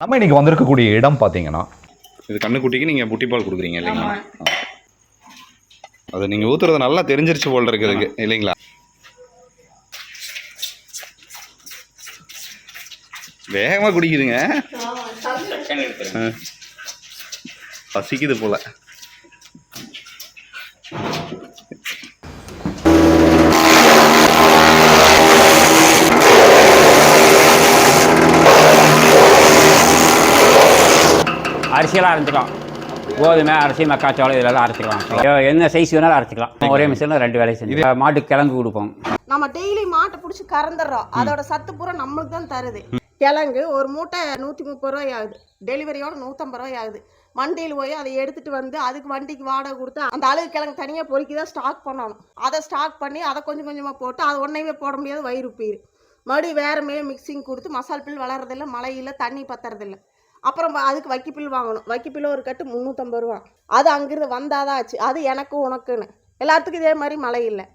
நம்ம இன்னைக்கு வந்திருக்கக்கூடிய இடம் பார்த்தீங்கன்னா இது கண்ணுக்குட்டிக்கு நீங்கள் புட்டி பால் கொடுக்குறீங்க இல்லைங்களா. அது நீங்கள் ஊற்றுறது நல்லா தெரிஞ்சிருச்சு போல் இருக்கு இதுக்கு இல்லைங்களா? வேகமாக குடிக்குதுங்க. பசிக்குது போல. அரிசியெல்லாம் அரைச்சிக்கலாம் கோதுமை அரிசி மக்காச்சோளம் இதெல்லாம் அரைச்சிக்கலாம். என்ன சைஸ் வேணாலும் அரைச்சிக்கலாம். ஒரே மிஷினில் ரெண்டு வேலையை செஞ்சு. மாட்டுக்கு கிழங்கு கொடுப்போம். நம்ம டெய்லி மாட்டை பிடிச்சி கறந்துடுறோம். அதோட சத்து பூரா நம்மளுக்கு தான் தருது. கிழங்கு ஒரு மூட்டை நூற்றி முப்பது ரூபாய் ஆகுது. டெலிவரியோட நூற்றம்பது ரூபாய் ஆகுது. மண்டியில் போய் அதை எடுத்துட்டு வந்து அதுக்கு வண்டிக்கு வாடகை கொடுத்து அந்த அழுகு கிழங்கு தனியாக பொறுக்கி தான் ஸ்டாக் பண்ணணும். அதை ஸ்டாக் பண்ணி அதை கொஞ்சம் கொஞ்சமாக போட்டு அது ஒன்றையுமே போட முடியாது வயிறு உப்பீர் மறுபடியும் வேற மே மிக்சிங் கொடுத்து மசால் பில் வளர்றதில்ல மழையில் தண்ணி பத்துறதில்ல. அப்புறம் அதுக்கு வைக்கிப்பில் வாங்கணும். வைக்கிப்பில் ஒரு கட்டு முந்நூற்றம்பது ரூபா. அது அங்கிருந்து வந்தாதான் ஆச்சு. அது எனக்கும் உனக்குன்னு. எல்லாத்துக்கும் இதே மாதிரி மழை இல்லை.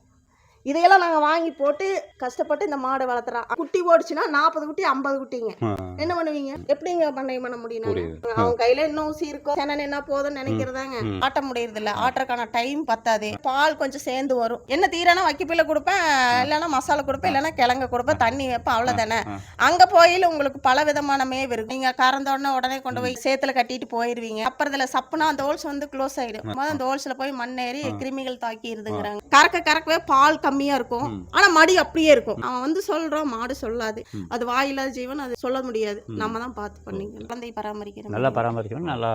இதையெல்லாம் நாங்கள் வாங்கி போட்டு கஷ்டப்பட்டு இந்த மாடு வளர்த்துறோம். குட்டி ஓடிச்சுன்னா நாற்பது குட்டி ஐம்பது குட்டிங்க. என்ன பண்ணுவீங்க? எப்படிங்க பண்ணை பண்ண முடியும் நாங்க? அவங்க கையில இன்னும் ஊசி இருக்கும். செனன் என்ன போதும்னு நினைக்கிறதாங்க. ஆட்ட முடியறது இல்ல ஆட்டுறதுக்கான டைம் பத்தாது. பால் கொஞ்சம் சேர்ந்து வரும். என்ன தீரனா வைக்கப்பில கொடுப்பேன். இல்லைன்னா மசாலா கொடுப்பேன். இல்லைன்னா கிழங்கு கொடுப்பேன். தண்ணி வைப்பேன். அவ்வளவுதானே. அங்க போயில உங்களுக்கு பல விதமான மேவு இருக்கு நீங்க கறந்த உடனே கொண்டு போய் சேத்துல கட்டிட்டு போயிருவீங்க. அப்புறம் இதுல சப்புனா அந்த ஹோல்ஸ் வந்து க்ளோஸ் ஆயிடும். அந்த ஹோல்ஸ்ல போய் மண்ணேறி கிருமிகள் தாக்கிடுதுங்கிறாங்க கறக்க கறக்கவே பால் கம்மியா இருக்கும். ஆனா மடி அப்படியே இருக்கும். அவன் வந்து சொல்றான் மாடு சொல்லாது. அது வாயில்லாத ஜீவன் அது சொல்ல முடியாது. நம்ம தான் பார்த்து பண்ணிக்கணும். குழந்தையை பராமரிக்கிறோம் நல்லா பராமரிக்கணும் நல்லா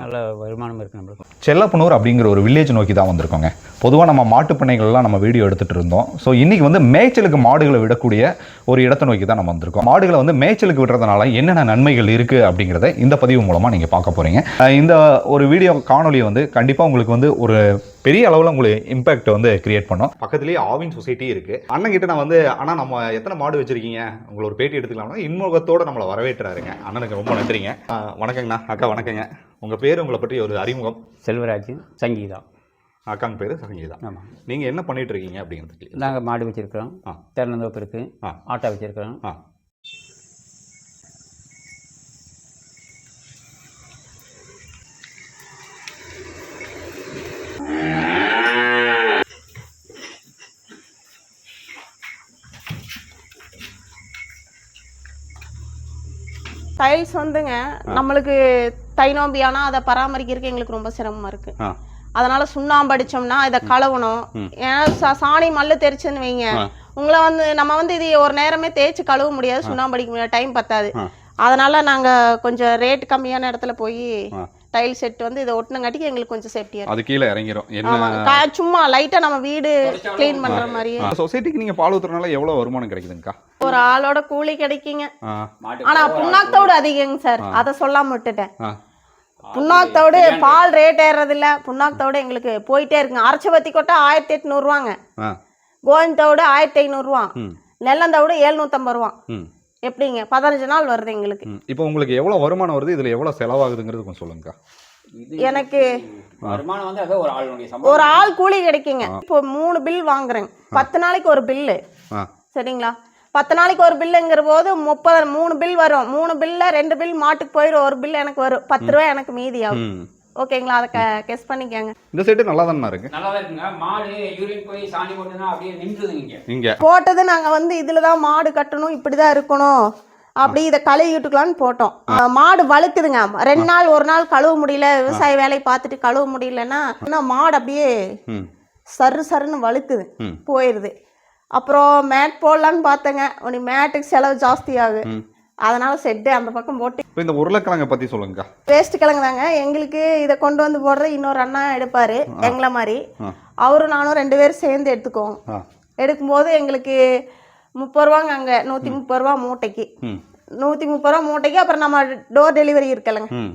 நல்ல வருமானம் இருக்குது நம்மளுக்கு. செல்லப்பனூர் அப்படிங்கிற ஒரு வில்லேஜ் நோக்கி தான் வந்திருக்கோங்க. பொதுவாக நம்ம மாட்டுப் பண்ணைகள்லாம் நம்ம வீடியோ எடுத்துகிட்டு இருந்தோம். ஸோ இன்றைக்கி வந்து மேய்ச்சலுக்கு மாடுகளை விடக்கூடிய ஒரு இடத்தை நோக்கி தான் நம்ம வந்திருக்கோம். மாடுகளை வந்து மேய்ச்சலுக்கு விடுறதுனால என்னென்ன நன்மைகள் இருக்குது அப்படிங்கிறத இந்த பதிவு மூலமாக நீங்கள் பார்க்க போகிறீங்க இந்த ஒரு வீடியோ காணொலி வந்து கண்டிப்பாக உங்களுக்கு வந்து ஒரு பெரிய அளவில் உங்களுக்கு இம்பாக்ட் வந்து கிரியேட் பண்ணோம். பக்கத்துலேயே ஆவின் சொசைட்டி இருக்குது அண்ணன் கிட்ட நான் வந்து அண்ணா நம்ம எத்தனை மாடு வச்சிருக்கீங்க? உங்களை ஒரு பேட்டி எடுத்துக்கலாம்னா இன்முகத்தோடு நம்மளை வரவேற்றாருங்க. அண்ணனுக்கு ரொம்ப நன்றிங்க. வணக்கங்கண்ணா. அக்கா வணக்கங்க. உங்கள் பேர் உங்களை பற்றி ஒரு அறிமுகம். செல்வராஜ் சங்கீதா. அக்காங்க பேர் சங்கீதா. ஆமாம் நீங்கள் என்ன பண்ணிட்டு இருக்கீங்க அப்படிங்கிறது நாங்கள் மாடு வச்சுருக்கிறோம். ஆ. தென்னந்தோப்பு இருக்குது ஆ. ஆட்டோ வச்சுருக்கிறோம். டைல்ஸ் வந்துங்க நம்மளுக்கு தை நோம்பி ஆனா அதை பராமரிக்கிறதுக்கு எங்களுக்கு ரொம்ப சிரமமா இருக்கு. அதனால சுண்ணாம்பு அடிச்சோம்னா இதை கழுவணும். ஏன்னா சா- சாணி மல்லு தெரிச்சுன்னு வைங்க. உங்களை வந்து நம்ம வந்து இது ஒரு நேரமே தேய்ச்சி கழுவ முடியாது. சுண்ணாம்பு அடிக்க முடியாது. டைம் பத்தாது. அதனால நாங்க கொஞ்சம் ரேட் கம்மியான இடத்துல போய். டைல் செட் வந்து இதை ஒட்டினங்காட்டிக்கு எங்களுக்கு கொஞ்சம் சேஃப்டியா அது கீழே இறங்கிரும். ஆமா என்ன சும்மா லைட்டா நம்ம வீடு க்ளீன் பண்ற மாதிரியே. சொசைட்டிக்கு நீங்கள் பால் ஊத்துறதுனால எவ்வளோ வருமானம் கிடைக்குதுங்கக்கா? ஒரு ஆளோட கூலி கிடைக்குங்க. ஆ. ஆனா புண்ணாக்கத்தோடு அதிகங்க சார். அதை சொல்லாம விட்டுட்டேன். புண்ணாக்கத்தோடு பால் ரேட் ஏறது இல்ல புண்ணாக்கத்தோடு எங்களுக்கு போயிட்டே இருக்குங்க. அரைச்ச பத்தி கொட்டை ஆயிரத்தி எட்நூறுவாங்க. ஆ. கோயந்தோடு ஆயிரத்தி ஐநூறுரூவா ம். நெல்லந்தோடு எழுநூத்தம்பது ரூபா. ம். எப்படிங்க? பதினஞ்சு நாள் வருது எங்களுக்கு. இப்போ உங்களுக்கு எவ்வளோ வருமானம் வருது? இதில் எவ்வளோ செலவாகுதுங்கிறது கொஞ்சம் சொல்லுங்கக்கா. எனக்கு வருமானம் வந்து அது ஒரு ஆள் கூலி கிடைக்குங்க. இப்போ மூணு பில் வாங்குறேங்க பத்து நாளைக்கு ஒரு பில்லு சரிங்களா? பத்து நாளைக்கு ஒரு பில்லுங்கிற போது முப்பது மூணு பில் வரும். மூணு பில்ல ரெண்டு பில் மாட்டுக்கு போயிடும் ஒரு பில் எனக்கு வரும். பத்து ரூபாய் எனக்கு மீதி ஆகும். ஓகேங்களா? அதை கெஸ் பண்ணிக்கங்க. இந்த செட்டு நல்லா தானே இருக்கு. நல்லா தான் இருக்குங்க. மாடு யூரின் போய் சாணி போட்டுனா அப்படியே நின்றுதுங்க இங்கே. போட்டது நாங்க வந்து இதுல தான் மாடு கட்டணும் இப்படிதான் இருக்கணும். அப்படி இதை கழுவி விட்டுக்கலாம்னு போட்டோம் மாடு வழுக்குதுங்க. ரெண்டு நாள் ஒரு நாள் கழுவ முடியல விவசாய வேலையை பார்த்துட்டு கழுவ முடியலன்னா மாடு அப்படியே சரு சருன்னு வழுக்குது. போயிடுது அப்புறம் மேட் போடலான்னு பார்த்தேங்க. உனி மேட்டுக்கு செலவு ஜாஸ்தி ஆகுது. அதனால செட்டு அந்த பக்கம் போட்டு இப்போ இந்த உருளைக்கிழங்கை பற்றி சொல்லுங்கக்கா. வேஸ்ட் கிழங்கு தாங்க எங்களுக்கு இதை கொண்டு வந்து போடுற இன்னொரு அண்ணா எடுப்பாரு எங்களை மாதிரி. அவரும் நானும் ரெண்டு பேரும் சேர்ந்து எடுத்துக்குவோம். எடுக்கும்போது எங்களுக்கு முப்பது ரூபாங்க அங்கே நூற்றி முப்பது ரூபா மூட்டைக்கு. நூற்றி முப்பது ரூபா மூட்டைக்கு அப்புறம் நம்ம டோர் டெலிவரி அஹ்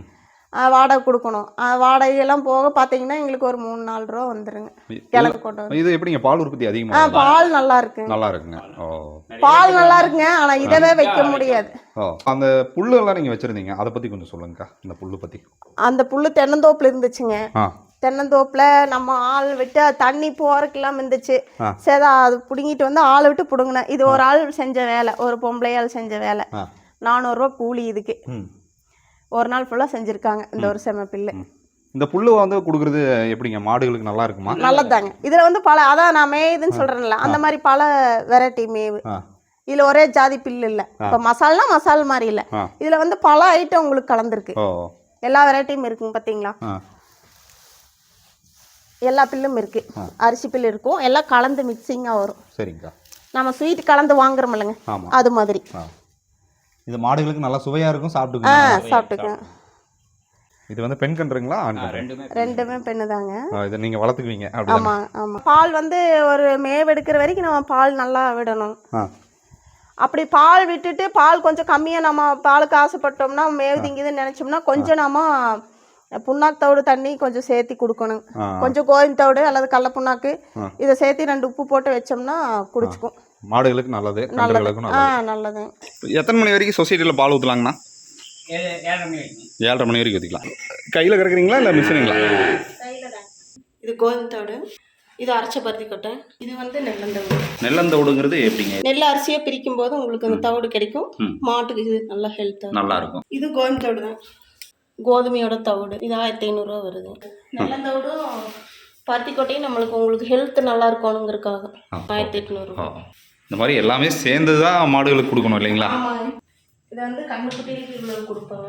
வாடகை கொடுக்கணும். வாடகையெல்லாம் போக பார்த்தீங்கன்னா எங்களுக்கு ஒரு மூணு நாலு ரூபா வந்துருங்க. கிழங்கு கொண்டு வந்து. இது எப்படிங்க? பால் உற்பத்தி அதிகமாக பால் நல்லா இருக்குங்க. நல்லா இருக்குங்க. ஓ. பால் நல்லா இருக்குங்க. ஆனா இதவே வைக்க முடியாது. அந்த புல்லுலாம் நீங்கள் வச்சுருந்தீங்க. அதை பற்றி கொஞ்சம் சொல்லுங்கக்கா இந்த புல்லு பற்றி அந்த புல்லு தென்னந்தோப்புல இருந்துச்சுங்க. தென்னந்தோப்புல நம்ம ஆள் விட்டு தண்ணி போறதுக்கெல்லாம் இருந்துச்சு. சரி அது பிடுங்கிட்டு வந்து ஆளை விட்டு பிடுங்கினேன். இது ஒரு ஆள் செஞ்ச வேலை ஒரு பொம்பளை ஆள் செஞ்ச வேலை. நானூறுரூவா கூலி இதுக்கு. ஒரு நாள் ஃபுல்லாக செஞ்சுருக்காங்க இந்த ஒரு செம பில்லு. இந்த புல்லு வந்து கொடுக்குறது எப்படிங்க? மாடுகளுக்கு நல்லா இருக்குமா? நல்லதாங்க இதில் வந்து பல அதான் நான் மேயுதுன்னு சொல்கிறேன்ல அந்த மாதிரி பல வெரைட்டி மேவு. இதில் ஒரே ஜாதி பில்லு இல்லை. இப்போ மசால்னா மசால் மாதிரி இல்லை. இதில் வந்து பல ஐட்டம் உங்களுக்கு கலந்துருக்கு. எல்லா வெரைட்டியும் இருக்குங்க பார்த்தீங்களா எல்லா பில்லும் இருக்கு. அரிசி பில் இருக்கும். எல்லாம் கலந்து மிக்சிங்காக வரும். சரிங்கக்கா. நம்ம ஸ்வீட் கலந்து வாங்குறோம் இல்லைங்க. அது மாதிரி. இது மாடுகளுக்கு நல்லா சுவையா இருக்கும் ஆ சாப்பிட்டுக்கலாம். இது வந்து பெண் கன்றுங்களா ஆண் கன்று? ரெண்டுமே ரெண்டுமே பெண்ணு தாங்க இதை நீங்க வளர்த்துக்குவீங்க அப்படி ஆமாம் ஆமாம் பால் வந்து ஒரு மேவ் எடுக்கிற வரைக்கும் நம்ம பால் நல்லா விடணும். ஆ. அப்படி பால் விட்டுட்டு பால் கொஞ்சம் கம்மியாக நம்ம பாலுக்கு ஆசைப்பட்டோம்னா மேவு திங்குதுன்னு நினச்சோம்னா கொஞ்சம் நம்ம புண்ணாக்கு தவிடு தண்ணி கொஞ்சம் சேர்த்தி கொடுக்கணும். கொஞ்சம் கோதுமை தவிடு அல்லது கடல புண்ணாக்கு இதை சேர்த்து ரெண்டு உப்பு போட்டு வச்சோம்னா குடிச்சுக்கும். மாடுகளுக்கு நல்லது நல்லது. கன்றுகளுக்கும் ஆ நல்லது. நல்லது எத்தனை மணி வரைக்கும் சொசைட்டியில் பால் ஊற்றலாங்கண்ணா ஏழு ஏழரை மணி வரைக்கும். ஊற்றிக்கலாம் கையில் கறக்குறீங்களா இல்லை மிஷினுங்களா? இது கோதுமை தவிடு இது அரைச்ச பருத்தி கொட்டை இது வந்து நெல்லந்தவிடு நெல்லந்தோடுங்கிறது எப்படிங்க? நெல் அரிசியை பிரிக்கும் போது உங்களுக்கு அந்த தவிடு கிடைக்கும். மாட்டுக்கு இது நல்ல ஹெல்த்தாக நல்லா இருக்கும். இது கோதுமை தவிடு தான். கோதுமையோட தவிடு. இது ஆயிரத்தி ஐநூறுரூவா வருது நெல்லந்தவிடும் பருத்தி கொட்டையும் நம்மளுக்கு உங்களுக்கு ஹெல்த் நல்லா இருக்கணுங்கிறதுக்காக. ஆயிரத்தி எட்நூறுரூவா இந்த மாதிரி எல்லாமே சேர்ந்து தான் மாடுகளுக்கு கொடுக்கணும் இல்லைங்களா? இதை வந்து கண்ணுக்குட்டிக்கு இவ்வளவு கொடுப்பாங்க.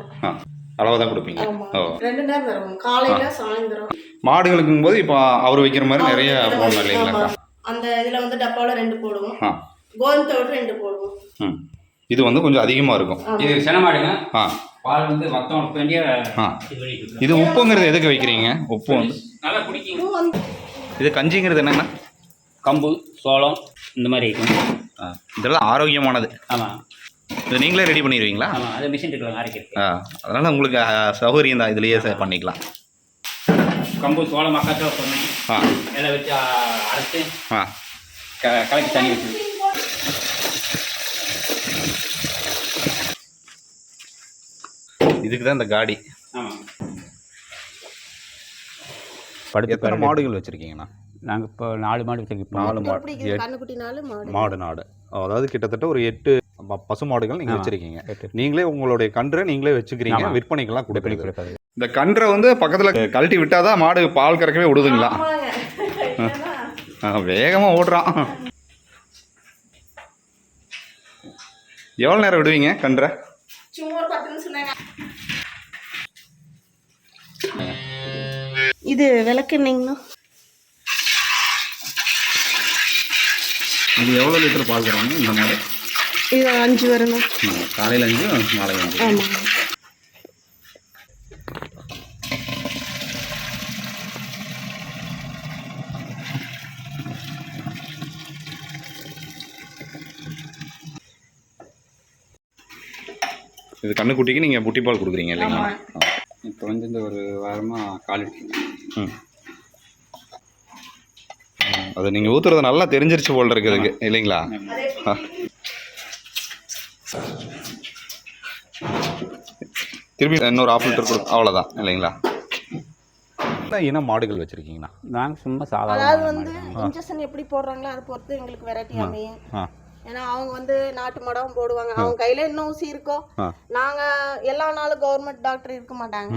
அளவாக தான் கொடுப்பீங்க. ஓ. ரெண்டு நேரம் தருவாங்க காலையில சாயந்தரம். மாடுகளுக்கும் போது இப்போ அவர் வைக்கிற மாதிரி நிறைய போடணும் இல்லைங்களா. அந்த இதுல வந்து டப்பாவில் ரெண்டு போடுவோம். ஆ. கோதுமை ரெண்டு போடுவோம். ம். இது வந்து கொஞ்சம் அதிகமாக இருக்கும். இது சினமாடுங்க ஆ. பால் வந்து மொத்தம் வேண்டிய ஆ. இது உப்புங்கிறது எதுக்கு வைக்கிறீங்க? உப்பு வந்து? நல்லா வந்து இது கஞ்சிங்கிறது என்னென்னா கம்பு சோளம் இந்த மாதிரி இருக்கும் ஆ இதெல்லாம் ஆரோக்கியமானது. ஆமாம் இது நீங்களே ரெடி பண்ணிடுவீங்களா? ஆமாம் அதை மிஷின் இருக்கலாம் அரைக்கிறது ஆ அதனால் உங்களுக்கு சௌகரியம் தான் இதுலேயே ச- பண்ணிக்கலாம். கம்பு சோளம் மக்காச்சோளம் சொன்னேன் ஆ. எல்லாம் வச்சு அரைச்சு ஆ. க கலக்கி தண்ணி வச்சு இதுக்கு தான் இந்த காடி. ஆமாம் எத்தனை மாடுகள் வச்சுருக்கீங்கண்ணா? நாங்கள் இப்போ நாலு மாடு வச்சிருக்கோம் நாலு மாடு. மாடு. மாடு நாடு. அதாவது கிட்டத்தட்ட ஒரு எட்டு பசு மாடுகள் நீங்கள். வச்சுருக்கீங்க. எட்டு. நீங்களே உங்களுடைய கன்றை நீங்களே வச்சுக்கிறீங்க. விற்பனைக்கெல்லாம் கொடுப்பீங்க இந்த கன்றை வந்து பக்கத்தில் கழட்டி விட்டாதான் மாடு பால் கறக்கவே விடுதுங்களா? ஆமாங்க. இல்லைன்னா ஆ, வேகமா ஓடுறான். எவ்வளோ நேரம் விடுவீங்க கன்றை? சும்மா ஒரு பத்து நிமிஷம் தாங்க. இது விளக்குனீங்கண்ணா இது எவ்வளோ லிட்டர் பால் கறவாங்க இந்த மாடு இது அஞ்சு வரணும் காலையில் அஞ்சு மாலை அஞ்சு. ஆமாங்க இது கண்ணுக்குட்டிக்கு நீங்கள் புட்டி பால் கொடுக்குறீங்க இல்லைங்களா? இப்போ வந்து இந்த ஒரு வாரமாக கால் ம். அது நீங்கள் ஊற்றுறது நல்லா தெரிஞ்சிருச்சு போல் இருக்குதுக்கு இல்லைங்களா? ஆ. திருப்பி இன்னொரு ஆஃப் லிட்டர் கொடு அவ்வளோதான் இல்லைங்களா? இனம் மாடுகள் வச்சுருக்கீங்கண்ணா நாங்கள் சும்மா அதாவது சாதாரண வந்து இன்ஜெக்ஷன் எப்படி போடுறாங்களோ அதை பொறுத்து எங்களுக்கு வெரைட்டி அமையும். ஏன்னா அவங்க வந்து நாட்டு மடம் போடுவாங்க. அவங்க கையில இன்னும் ஊசி இருக்கும் ஆ. நாங்க எல்லா நாளும் கவர்மெண்ட் டாக்டர் இருக்க மாட்டாங்க.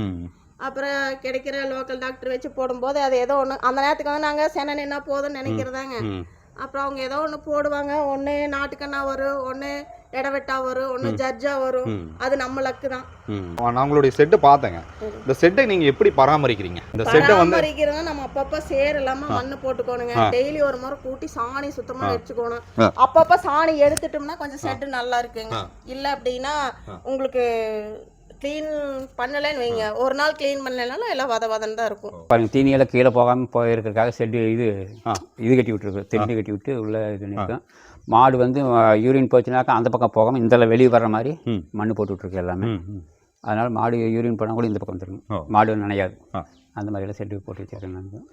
அப்புறம் கிடைக்கிற லோக்கல் டாக்டர் வச்சு போடும்போது அது ஏதோ ஒன்று அந்த நேரத்துக்கு வந்து நாங்கள் சென்னை நின்னா போதும்னு நினைக்கிறதாங்க. அப்புறம் அவங்க ஏதோ ஒன்று போடுவாங்க. ஒன்று நாட்டுக்கண்ணா வரும் ஒன்று இடவெட்டா வரும் ஒன்று ஜட்ஜா வரும். அது நம்ம லக்கு தான். நான் உங்களுடைய செட்டு பார்த்தேங்க. இந்த செட்டை நீங்கள் எப்படி பராமரிக்கிறீங்க? இந்த செட்டை வந்து பராமரிக்கிறவங்க நம்ம அப்பப்ப சேர் இல்லாம மண்ணு போட்டுக்கோணுங்க. டெய்லி ஒரு முறை கூட்டி சாணி சுத்தமா வச்சுக்கணும். அப்பப்ப சாணி எடுத்துட்டோம்னா கொஞ்சம் செட்டு நல்லா இருக்குங்க. இல்ல அப்படின்னா உங்களுக்கு க்ளீன் பண்ணலைன்னு வைங்க. ஒரு நாள் க்ளீன் பண்ணலைனாலும் எல்லாம் வத வதன்னு தான் இருக்கும். பாருங்க தீனியெல்லாம் கீழே போகாமல் போயிருக்கிறதுக்காக செட்டு இது ஆ. இது கட்டி விட்டுருக்கு. தெண்டு கட்டி விட்டு உள்ள இது நிற்கும் மாடு வந்து யூரின் போச்சுனாக்கா அந்த பக்கம் போகாமல் இந்த வெளியே வர்ற மாதிரி. மண் போட்டு விட்ருக்கு எல்லாமே. அதனால் மாடு யூரின் போனால் கூட இந்த பக்கம் ஓ. வந்துருக்கும் மாடு நனையாது. அந்த மாதிரியெல்லாம் செட்டு போட்டு வச்சிருக்கேன் நான்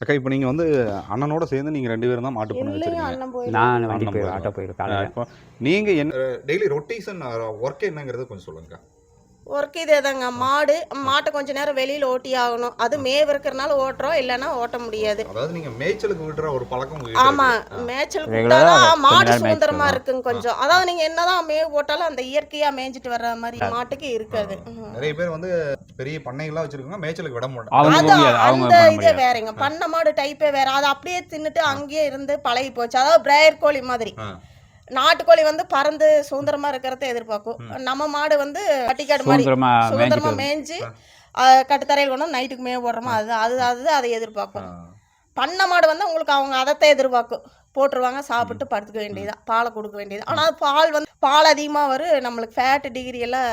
அக்கா இப்போ நீங்கள் வந்து அண்ணனோட சேர்ந்து நீங்கள் ரெண்டு பேரும் தான் மாட்டு பண்ண வச்சுருக்கீங்க. நான் வண்டி போய். ஆட்டோ இப்போ நீங்கள் என்ன டெய்லி ரொட்டேஷன் ஒர்க் என்னங்கிறது கொஞ்சம் சொல்லுங்கக்கா. ஒர்க் இதே தாங்க மாடு. மாட்டை கொஞ்ச நேரம் வெளியில ஓட்டி ஆகணும். அது மேவ் இருக்கிறனால ஓட்டுறோம் இல்லைன்னா ஓட்ட முடியாது. அதாவது நீங்க மேய்ச்சலுக்கு விடுற ஒரு பழக்கம் ஆமா. மேய்ச்சல் Regular ஆ கூட்டாதான் மாடு சுதந்திரமா இருக்குங்க கொஞ்சம். அதாவது நீங்க என்னதான் மேவ் போட்டாலும் அந்த இயற்கையா மேய்ஞ்சிட்டு வர்ற மாதிரி மாட்டுக்கு இருக்காது. நிறைய பேர் வந்து பெரிய பண்ணைகள்லாம் வச்சிருக்காங்க மேய்ச்சலுக்கு விட மாட்டாங்க. அந்த இதே வேறங்க. பண்ண மாடு டைப்பே வேற. அது அப்படியே தின்னுட்டு அங்கேயே இருந்து பழகி போச்சு. அதாவது பிரேயர் கோழி மாதிரி. நாட்டுக்கோழி வந்து பறந்து சுதந்திரமா இருக்கிறத எதிர்பார்க்கும். நம்ம மாடு வந்து பட்டிக்காடு மாதிரி சுதந்திரமா மேய்ஞ்சு கட்டுத்தரையில் கொண்டு நைட்டுக்கு மேய போடுறோமோ அது அது அது அதை எதிர்பார்க்கும். பண்ண மாடு வந்து உங்களுக்கு அவங்க அதைத்தான் எதிர்பார்க்கும். போட்டுருவாங்க சாப்பிட்டு படுத்துக்க வேண்டியதுதான் பாலை கொடுக்க வேண்டியது. ஆனால் பால் வந்து பால் அதிகமாக வரும் நம்மளுக்கு ஃபேட் டிகிரி எல்லாம்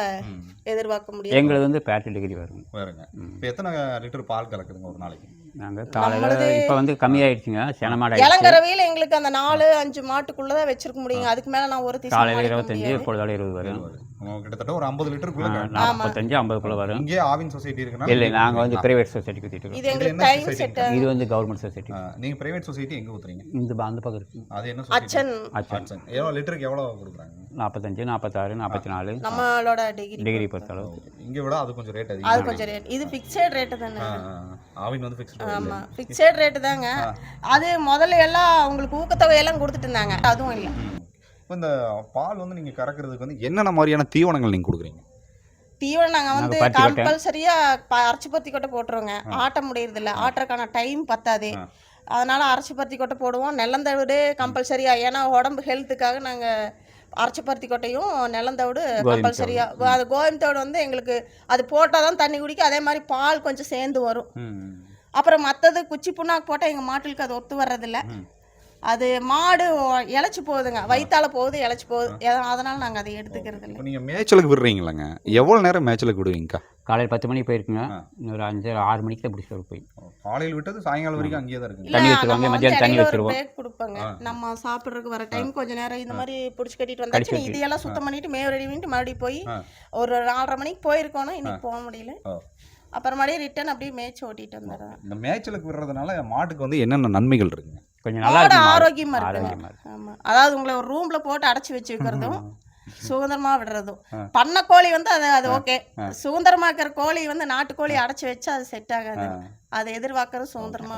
எதிர்பார்க்க முடியாது. எங்களுக்கு வந்து பேட்டு டிகிரி வரும் வேறுங்க இப்போ எத்தனை லிட்டர் பால் கலக்குதுங்க ஒரு நாளைக்கு? நாங்கள் காலையில் இப்போ வந்து கம்மியாயிடுச்சுங்க. செனமாடு இளங்கரவையில் எங்களுக்கு அந்த நாலு அஞ்சு மாட்டுக்குள்ளதான் வச்சிருக்க முடியுங்க. அதுக்கு மேல நான் ஒரு காலையில் இருபத்தஞ்சி. பொழுதால இருபது வரும். கிட்டத்தட்ட ஒரு ஐம்பது லிட்டருக்குள்ள. நாற்பத்தஞ்சு ஐம்பதுக்குள்ள வரும். இங்கே ஆவின் சொசைட்டி இருக்குன்னா இல்லை நாங்கள் வந்து பிரைவேட் ஊற்றிட்டு இது இருக்கோம் எங்களுக்கு என்ன டைம் society? செட் இது வந்து கவர்மெண்ட் சொசைட்டி பிரைவேட் சொசைட்டி எங்க ஊத்துறீங்க இந்த அந்த பக்கம் இருக்கு. அது என்ன சொசைட்டி அச்சன். ஆச்சு எவ்வளவு லிட்டருக்கு எவ்வளவு கொடுக்குறாங்க? நாற்பத்தஞ்சு நாற்பத்தாறு நாற்பத்தி நாலு நம்மளோட டிகிரி டிகிரி பொறுத்தளவு. இங்க விட அது கொஞ்சம் ரேட் அது கொஞ்சம் ரேட் இது ஃபிக்ஸட் ரேட்டு தானே. ஆவின் வந்து ஃபிக்ஸ்ட் ஆமா. ஃபிக்ஸட் ரேட்டு தாங்க. அது முதல்ல எல்லாம் உங்களுக்கு ஊக்கத்தொகை எல்லாம் கொடுத்துட்டு இருந்தாங்க. அதுவும் இல்லை. இப்போ இந்த பால் வந்து நீங்க கறக்கிறதுக்கு வந்து என்னென்ன மாதிரியான தீவனங்கள் நீங்க கொடுக்குறீங்க? தீவனம் நாங்க வந்து பருத்தி கொட்டை. கம்பல்சரியா அரைச்சி பருத்தி கொட்டை போட்டுருவோங்க. ஆட்ட முடியறது இல்ல ஆட்டுறதுக்கான டைம் பத்தாது. அதனால அரைச்சி பருத்தி கொட்டை போடுவோம். நெல்லந்தவிடு கம்பல்சரியா ஏன்னா உடம்பு ஹெல்த்துக்காக நாங்க அரைச்சி பருத்தி கொட்டையும் நெல்லந்தவிடு கம்பல்சரியா அது கோயம் தவிடு வந்து எங்களுக்கு அது போட்டால் தான் தண்ணி குடிக்கும். அதே மாதிரி பால் கொஞ்சம் சேர்ந்து வரும். அப்புறம் மற்றது குச்சி புண்ணாக்கு போட்டால் எங்கள் மாட்டுக்கு அது ஒத்து வர்றதில்ல. அது மாடு இளைச்சு போகுதுங்க. வயித்தால போகுது இளைச்சு போகுது. அதனால நாங்கள் அதை எடுத்துக்கிறது இல்லை இப்போ நீங்க மேய்ச்சலுக்கு விடுறீங்களங்க? எவ்வளவு நேரம் மேய்ச்சலுக்கு விடுவீங்கக்கா காலையில் பத்து மணிக்கு போயிருக்குங்க. இன்னொரு அஞ்சு ஆறு மணிக்கு தான் பிடிச்சிட்டு போய். காலையில் விட்டது சாயங்காலம் வரைக்கும் அங்கேயே தான் இருக்குங்க. தண்ணி வச்சிருவாங்க, நம்ம மத்தியானம் தண்ணி வச்சிருவோம். கொடுப்பாங்க. நம்ம சாப்பிட்றதுக்கு வர டைம் கொஞ்ச நேரம் இந்த மாதிரி பிடிச்சி கட்டிட்டு வந்தாச்சு. இதையெல்லாம் சுத்தம் பண்ணிட்டு மேவ ரெடி பண்ணிட்டு மறுபடியும் போய். ஒரு நாலரை மணிக்கு போயிருக்கோணும் இன்னைக்கு போக முடியல. ஓ. அப்புறம் மறுபடியும் ரிட்டர்ன் அப்படியே மேய்ச்சி ஓட்டிட்டு வந்துடுறேன். இந்த மேய்ச்சலுக்கு விடுறதுனால மாட்டுக்கு வந்து என்னென்ன நன்மைகள் இருக்குங்க? கொஞ்சம் நல்லா மாடு இருக்கு மாடு. ஆரோக்கியமா ஆரோக்கியமா இருக்கு. ஆமா. அதாவது உங்களை ஒரு ரூம்ல போட்டு அடைச்சி வச்சு வைக்கிறதும் சுதந்திரமா விடுறதும். பண்ண கோழி வந்து அது அது ஓகே சுதந்திரமா இருக்கிற கோழி வந்து நாட்டுக்கோழி அடைச்சி வச்சு அது செட் ஆகாது. அதை எதிர்பார்க்கறது சுதந்திரமா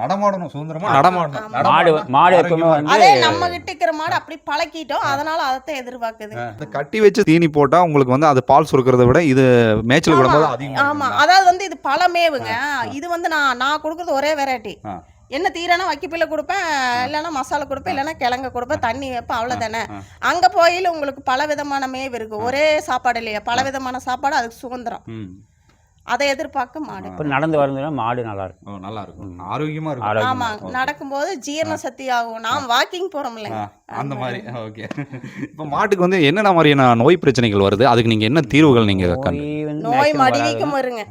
நடமாடணும் சுதந்திரமா. நடமாடணும். மாடு. மாடு எப்பவுமே வந்து அதே நம்ம கிட்ட இருக்கிற மாடு அப்படி பழக்கிட்டோம். அதனால அதைத்தான் எதிர்பார்க்குது. இந்த கட்டி வச்சு தீனி போட்டா உங்களுக்கு வந்து அது பால் சுரக்கிறத விட இது மேய்ச்சல் விடும்போது அதிகமா ஆமா? அதாவது வந்து இது பழமேவுங்க. இது வந்து நான் நான் கொடுக்குறது ஒரே வெரைட்டி. என்ன தீரனா வைக்கப்பில்ல கொடுப்பேன் இல்லைன்னா மசாலா கொடுப்பேன் இல்லைன்னா கிழங்க கொடுப்பேன் தண்ணி வைப்பேன் அவ்வளோதானே அங்க போயில உங்களுக்கு பல விதமான மேவு இருக்கு. ஒரே சாப்பாடு இல்லையா? பல விதமான சாப்பாடு அதுக்கு சுதந்திரம். ம். அதை எதிர்பார்க்க மாடு. இப்போ நடந்து வரதுன்னா மாடு நல்லா இருக்கும். ஓ, நல்லா இருக்கும். ஆரோக்கியமா இருக்கும். ஆமா நடக்கும்போது ஜீரண சக்தி ஆகும். நாம் வாக்கிங் போறோம் இல்லைங்க அந்த மாதிரி. ஓகே. இப்போ மாட்டுக்கு வந்து என்னென்ன மாதிரியான நோய் பிரச்சனைகள் வருது? அதுக்கு நீங்க என்ன தீர்வுகள் நீங்க கண்டு நோய். மடிவீக்கம் வருங்க.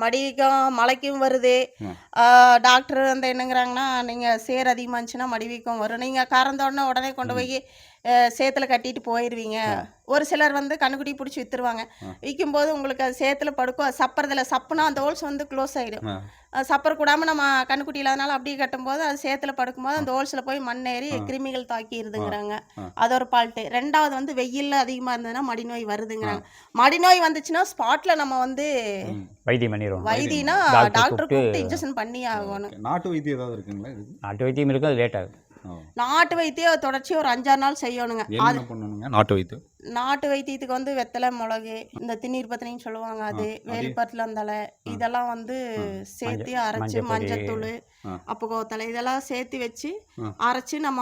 மடிவீக்கம் மலைக்கும் வருது. டாக்டர் வந்து என்னங்கிறாங்கன்னா நீங்கள் சேர் அதிகமாக இருந்துச்சுன்னா மடிவீக்கம் வரும். நீங்கள் கறந்த உடனே உடனே கொண்டு போய் சேத்துல கட்டிட்டு போயிடுவீங்க ஒரு சிலர் வந்து கண்ணுக்குட்டி பிடிச்சி வித்துருவாங்க. விற்கும்போது உங்களுக்கு அது சேத்துல படுக்கும். சப்பறதில்ல. சப்புனா அந்த ஹோல்ஸ் வந்து க்ளோஸ் ஆகிடும். சப்பர் கூடாமல் நம்ம கண்ணுக்குட்டி இல்லாதனால அப்படியே கட்டும்போது அது சேத்துல படுக்கும்போது அந்த ஹோல்ஸில் போய் மண் ஏறி கிருமிகள் தாக்கிடுதுங்கிறாங்க அது ஒரு பால்ட்டு ரெண்டாவது வந்து வெயில் அதிகமாக இருந்ததுன்னா மடிநோய் வருதுங்கிறாங்க. மடிநோய் வந்துச்சுன்னா ஸ்பாட்டில் நம்ம வந்து வைத்தியம் பண்ணிடுவோம். வைத்தியனா டாக்டர் கூப்பிட்டு- இன்ஜெக்ஷன் பண்ணி ஆகணும். நாட்டு வைத்தியம் ஏதாவது இருக்குங்களா நாட்டு வைத்தியம் இருக்கும் அது லேட் ஆகுது. ஓ. நாட்டு வைத்தியம் தொடர்ச்சி ஒரு அஞ்சாறு நாள் செய்யணுங்க. என்ன பண்ணணுங்க? நாட்டு வைத்தியம்? நாட்டு வைத்தியத்துக்கு வந்து வெத்தலை மிளகு இந்த திண்ணீர் பத்தினின்னு சொல்லுவாங்க அது வேலிப்பட்டிலந்தலை இதெல்லாம் வந்து சேர்த்து அரைச்சு மஞ்சள் மஞ்சத்தூள் அப்பகோத்தலை இதெல்லாம் சேர்த்து வச்சு. அரைச்சு நம்ம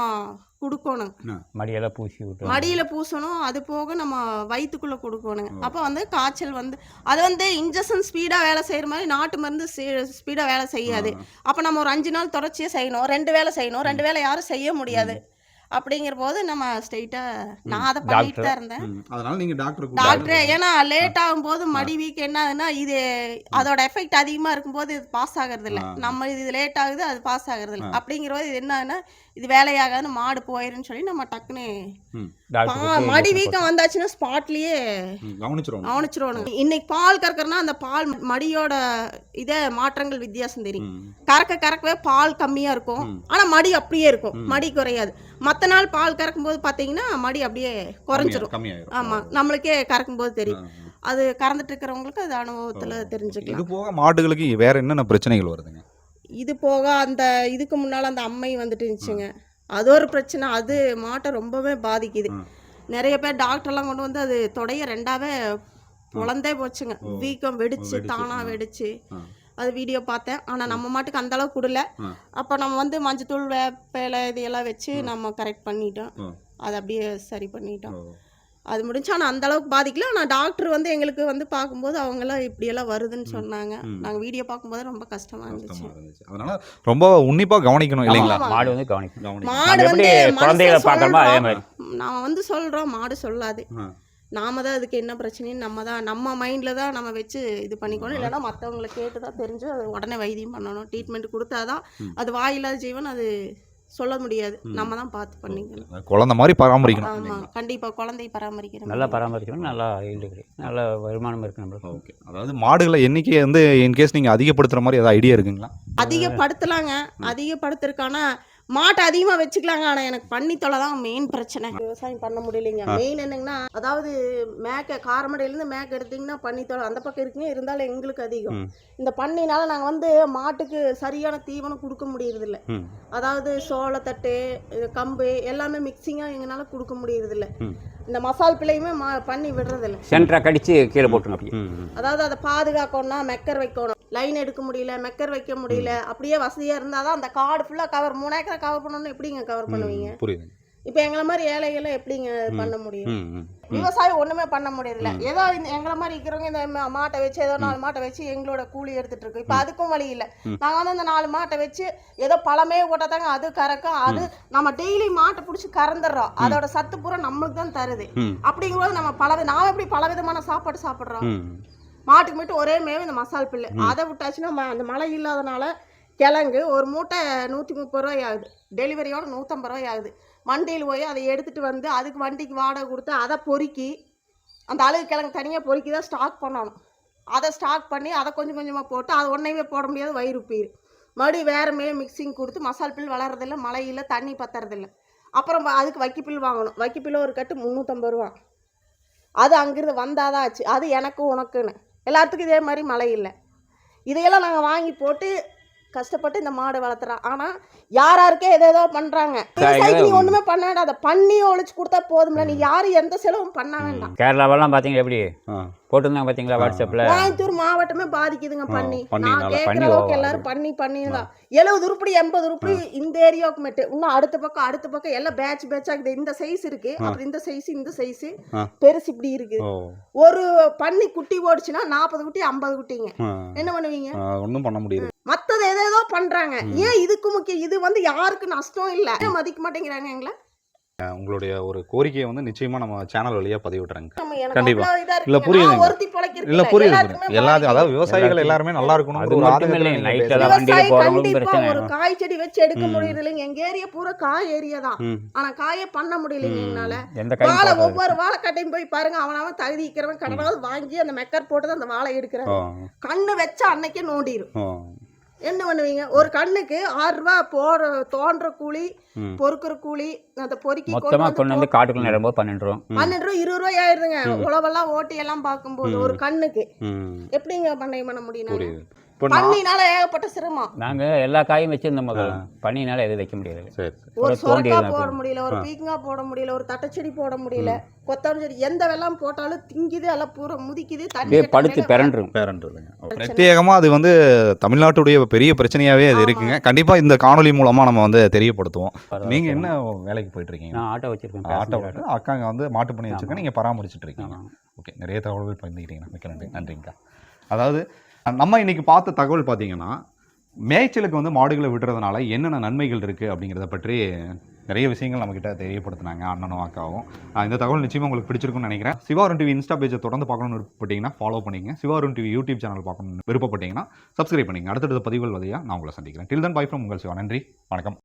கொடுக்கணும். மடியெல்லாம் பூசி விட்டு மடியில பூசணும். அது போக நம்ம வயிற்றுக்குள்ள கொடுக்கணுங்க அப்போ வந்து காய்ச்சல் வந்து அது வந்து இன்ஜெக்ஷன் ஸ்பீடா வேலை செய்யற மாதிரி நாட்டு மருந்து ஸ்பீடா வேலை செய்யாது. அப்போ நம்ம ஒரு அஞ்சு நாள் தொடர்ச்சியா செய்யணும். ரெண்டு வேலை செய்யணும். ரெண்டு வேலை யாரும் செய்ய முடியாது. அப்படிங்கிற போது நம்ம ஸ்ட்ரைட்டா நான் அதை பண்ணிட்டு தான் இருந்தேன். அதனால நீங்க டாக்டர் டாக்டர் ஏன்னா லேட் ஆகும்போது மடி வீக் என்ன ஆகுதுன்னா இது அதோட எஃபெக்ட் அதிகமா இருக்கும்போது இது பாஸ் ஆகுறது இல்ல நம்ம இது லேட் ஆகுது அது பாஸ் ஆகுறது இல்ல அப்படிங்கிற போது இது என்ன ஆகுதுன்னா இது வேலையாகாதுன்னு மாடு போயிருன்னு சொல்லி நம்ம டக்குன்னு மடி வீக்கம் வந்தாச்சுன்னா ஸ்பாட்லயே கவனிச்சிருவானுங்க இன்னைக்கு பால் கறக்கறனா அந்த பால் மடியோட இதே மாற்றங்கள் வித்தியாசம் தெரியும். கறக்க கறக்கவே பால் கம்மியா இருக்கும். ஆனா மடி அப்படியே இருக்கும். மடி குறையாது. மத்த நாள் பால் கறக்கும் போது பாத்தீங்கன்னா மடி அப்படியே குறைஞ்சிரும். ஆமா நம்மளுக்கே கறக்கும் போது தெரியும். அது கறந்துட்டு இருக்கிறவங்களுக்கு அது அனுபவத்தில் இது தெரிஞ்சுக்கலாம். போக மாடுகளுக்கு வேற என்னென்ன பிரச்சனைகள் வருதுங்க? இது போக அந்த இதுக்கு முன்னால் அந்த அம்மை வந்துட்டு இருந்துச்சுங்க. அது ஒரு பிரச்சனை. அது மாட்டை ரொம்பவே பாதிக்குது. நிறைய பேர் டாக்டர்லாம் கொண்டு வந்து அது தொடைய ரெண்டாவே பொழந்தே போச்சுங்க. வீக்கம் வெடிச்சு தானா. வெடிச்சு. அது வீடியோ பார்த்தேன். ஆனால் நம்ம மாட்டுக்கு அந்த அளவுக்கு கொடுல. அப்போ நம்ம வந்து மஞ்சத்தூள் வேப்பிலை இதையெல்லாம் வச்சு நம்ம கரெக்ட் பண்ணிட்டோம். அதை அப்படியே சரி பண்ணிட்டோம். அது முடிஞ்சு ஆனால் அந்த அளவுக்கு பாதிக்கல ஆனால் டாக்டர் வந்து எங்களுக்கு வந்து பார்க்கும்போது அவங்கெல்லாம் இப்படியெல்லாம் வருதுன்னு சொன்னாங்க. நாங்கள் வீடியோ பார்க்கும்போது ரொம்ப கஷ்டமா இருந்துச்சு அதனால ரொம்ப உன்னிப்பா கவனிக்கணும் இல்லைங்களா. மாடு வந்து கவனிக்கணும். மாடு வந்து குழந்தைகளை மனுஷன் பார்க்கறோமோ அதே. மாதிரி. நாம வந்து சொல்றோம் மாடு சொல்லாது. நாம தான் அதுக்கு என்ன பிரச்சனைன்னு நம்ம தான் நம்ம மைண்ட்ல தான் நம்ம வச்சு இது பண்ணிக்கணும் இல்லைன்னா மற்றவங்களை கேட்டு தான் தெரிஞ்சு அது உடனே வைத்தியம் பண்ணணும் ட்ரீட்மெண்ட் கொடுத்தாதான். அது வாயில்லாத ஜீவன் அது சொல்ல முடியாது. நம்ம தான் பார்த்து பண்ணிக்கணும். குழந்தை மாதிரி பராமரிக்கணும். ஆமா கண்டிப்பா குழந்தையை பராமரிக்கணும் நல்லா பராமரிக்கணும் நல்லா கிடைக்கும் நல்ல வருமானம் இருக்கு நம்மளுக்கு. ஓகே. அதாவது மாடுகளை எண்ணிக்கை வந்து இன்கேஸ் நீங்க அதிகப்படுத்துற மாதிரி ஏதாவது ஐடியா இருக்குங்களா? அதிகப்படுத்தலாங்க. அதிகப்படுத்துறதுக்கான மாட்டை அதிகமா வச்சுக்கலாங்க. ஆனா எனக்கு பண்ணி தொலை தான் மெயின் பிரச்சனை. விவசாயம் பண்ண முடியலைங்க. மெயின் என்னங்கன்னா அதாவது மேக்க காரமடையில இருந்து மேக்க எடுத்தீங்கன்னா பண்ணி தொலை அந்த பக்கம் இருக்குங்க. இருந்தாலும் எங்களுக்கு அதிகம். இந்த பண்ணினால நாங்க வந்து மாட்டுக்கு சரியான தீவனம் கொடுக்க முடியறது இல்ல ம். அதாவது சோளத்தட்டு கம்பு எல்லாமே மிக்சிங்கா எங்களால கொடுக்க முடியறது இல்ல ம். இந்த மசால் பிள்ளையுமே மா பண்ணி விடுறது இல்ல சென்டரை கடிச்சு கீழே போட்டுருங்க அப்படியே. அதாவது அதை பாதுகாக்கணும்னா மெக்கர் வைக்கணும். லைன் எடுக்க முடியல மெக்கர் வைக்க முடியல அப்படியே வசதியா இருந்தாதான் அந்த காடு ஃபுல்லா கவர் மூணு ஏக்கரை கவர் பண்ணணும்னு எப்படிங்க கவர் பண்ணுவீங்க? புரியுது இப்போ எங்களை மாதிரி ஏழைகளை எப்படிங்க பண்ண முடியும்? விவசாயம் ஒண்ணுமே பண்ண முடியல ஏதோ இந்த எங்களை மாதிரி இருக்கிறவங்க இந்த மாட்டை வச்சு ஏதோ நாலு மாட்டை வச்சு எங்களோட கூலி எடுத்துட்டு இருக்கோம் இப்போ அதுக்கும் வழி இல்ல. நாங்க வந்து அந்த நாலு மாட்டை வச்சு ஏதோ பழமே போட்டாதாங்க அது கறக்கும். அது நம்ம டெய்லி மாட்டை பிடிச்சி கறந்துடுறோம். அதோட சத்து பூரா நம்மளுக்கு தான் தருது. அப்படிங்கும்போது நம்ம பல நாம எப்படி பலவிதமான சாப்பாடு சாப்பிடுறோம்? மாட்டுக்கு மட்டும் ஒரே மேவு இந்த மசால் பில்லு. அதை விட்டாச்சுன்னா அந்த மழை இல்லாதனால கிழங்கு ஒரு மூட்டை நூற்றி முப்பது ரூபாய் ஆகுது. டெலிவரியோட நூற்றம்பது ரூபாய் ஆகுது. வண்டியில் போய் அதை எடுத்துகிட்டு வந்து அதுக்கு வண்டிக்கு வாடகை கொடுத்து அதை பொறுக்கி அந்த அழுகு கிழங்கு தனியாக பொறுக்கி தான் ஸ்டாக் பண்ணணும். அதை ஸ்டாக் பண்ணி அதை கொஞ்சம் கொஞ்சமாக போட்டு அது ஒன்றையுமே போட முடியாது வயிறு பீர் மறுபடியும் வேறு மேலே மிக்சிங் கொடுத்து மசால் பில் வளர்றதில்ல மழையில் தண்ணி பத்துறதில்ல. அப்புறம் அதுக்கு வைக்கிப்பில் வாங்கணும். வைக்கிப்பில் ஒரு கட்டு முந்நூற்றம்பது ரூபா. அது அங்கேருந்து வந்தால் தான் ஆச்சு. அது எனக்கும் உனக்குன்னு. எல்லாத்துக்கும் இதே மாதிரி மழை இல்லை. இதையெல்லாம் நாங்கள் வாங்கி போட்டு கஷ்டப்பட்டு இந்த மாடு வளர்த்துறோம் ஆனால் யார் யாருக்கே எதோ ஏதோ பண்ணுறாங்க விவசாயிக்கு நீ ஒன்றுமே பண்ண வேண்டாம். அதை பண்ணி ஒழிச்சு கொடுத்தா போதும்ல. நீ யாரும் எந்த செலவும் பண்ண வேண்டாம். கேரளாவெல்லாம் பார்த்தீங்க எப்படி? போட்டிருந்தாங்க பார்த்தீங்களா வாட்ஸ்அப்பில்? கோயம்புத்தூர் மாவட்டமே பாதிக்குதுங்க பண்ணி. நான் கேட்குற அளவுக்கு எல்லாரும் பண்ணி பண்ணி தான். எழுபது உருப்படி எண்பது உருப்படி இந்த ஏரியாவுக்கு மட்டும். இன்னும் அடுத்த பக்கம் அடுத்த பக்கம் எல்லாம் பேட்ச் பேட்சா இருக்குது. இந்த சைஸ் இருக்கு. அப்புறம் இந்த சைஸ் இந்த சைஸ். பெருசு இப்படி இருக்கு ஒரு பண்ணி குட்டி ஓடிச்சுன்னா நாற்பது குட்டி ஐம்பது குட்டிங்க. என்ன பண்ணுவீங்க? ஒன்றும் பண்ண முடியுது மத்தது ஏதேதோ பண்றாங்க. ஏன் இதுக்கு முக்கியம்? இது வந்து யாருக்கு நஷ்டம் இல்ல? மதிக்க மாட்டேங்கிறாங்க எங்களை? உங்களுடைய ஒரு கோரிக்கையை வந்து நிச்சயமா நம்ம சேனல் வழியா பதிவிட்டுறேங்க கண்டிப்பா. இல்ல, பிழைக்கிறதுக்கு இல்ல புரியுது. புரியுது. பாதிக்குது. அதாவது விவசாயிகள். எல்லாருமே நல்லா இருக்கணும் ஒரு காய் செடி வச்சு எடுக்க ம். முடியறது இல்லைங்க. எங்க ஏரியா பூரா காய் ஏரியா தான். ஆனா காயே பண்ண முடியலைங்க என்னால எந்த கையும் வாழை ஒவ்வொரு வாழைக்கட்டையும் போய் பாருங்க. அவனவன் தகுதி இருக்கிறவன் கடனாவது வாங்கி அந்த மெக்கர் போட்டு அந்த வாழை எடுக்கிறான். கண்ணு வச்சா அன்னைக்கே நோண்டிரும். என்ன பண்ணுவீங்க? ஒரு கண்ணுக்கு ஆறு ரூபா போற தோன்ற கூலி. பொறுக்கிற கூலி அந்த பொறுக்கி மொத்தமாக கொண்டு வந்து காட்டுக்குள்ள நிரம்ப பன்னெண்டு ரூபா. பன்னெண்டு ரூபா இருபது ரூபாய் ஆயிருதுங்க. உழவெல்லாம் ஓட்டி எல்லாம் பார்க்கும்போது ஒரு கண்ணுக்கு. எப்படிங்க பண்ணை பண்ண முடியும் நாங்க? பண்ணினால ஏகப்பட்ட சிரமம். நாங்கள் எல்லா காயும் வச்சிருந்தோம் முதல்ல பண்ணினால எதுவும் வைக்க முடியாது. சரி ஒரு சொரக்காய் போட முடியல ஒரு பீக்கங்காய் போட முடியல ஒரு தட்டச்செடி போட முடியல கொத்தமல்லி செடி எந்த வெள்ளம் போட்டாலும் திங்குது எல்லாம் பூரா முதிக்குது தண்ணி படுத்து பிறண்டுரும். பேரண்ட்ருங்க பிரத்யேகமா அது வந்து தமிழ்நாட்டுடைய பெரிய பிரச்சனையாவே அது இருக்குங்க. கண்டிப்பா இந்த காணொளி மூலமா நம்ம வந்து தெரியப்படுத்துவோம். நீங்க என்ன வேலைக்கு போயிட்டு இருக்கீங்க நான் ஆட்டோ வச்சிருக்கேன் ஆட்டோ அக்காங்க வந்து மாட்டு பண்ணி வச்சிருக்கேன் நீங்க பராமரிச்சுட்டு இருக்கீங்க. ஓகே நிறைய தகவல்கள் பகிர்ந்துக்கிட்டீங்க. மிக்க நன்றி. நன்றிங்கக்கா அதாவது நம்ம இன்னைக்கு பார்த்த தகவல் பார்த்தீங்கன்னா மேய்ச்சலுக்கு வந்து மாடுகளை விடுறதுனால என்னென்ன நன்மைகள் இருக்குது அப்படிங்கிறத பற்றி நிறைய விஷயங்கள் நம்மக்கிட்ட தெரியப்படுத்தினாங்க அண்ணனும் அக்காவும். இந்த தகவல் நிச்சயமாக உங்களுக்கு பிடிச்சிருக்கும்னு நினைக்கிறேன். சிவாருன் டிவி இன்ஸ்டா பேஜை தொடர்ந்து பார்க்கணும்னு விருப்பப்பட்டீங்கன்னா ஃபாலோ பண்ணிங்க சிவாருன் டிவி யூடியூப் சேனல் பார்க்கணும்னு விருப்பப்பட்டீங்கன்னா சப்ஸ்கிரைப் பண்ணிங்க அடுத்தடுத்த பதிவுகள் வழியாக நான் உங்களை சந்திக்கிறேன். டில் தன் பாய் ஃப்ரம் உங்கள் சிவா. நன்றி. வணக்கம்.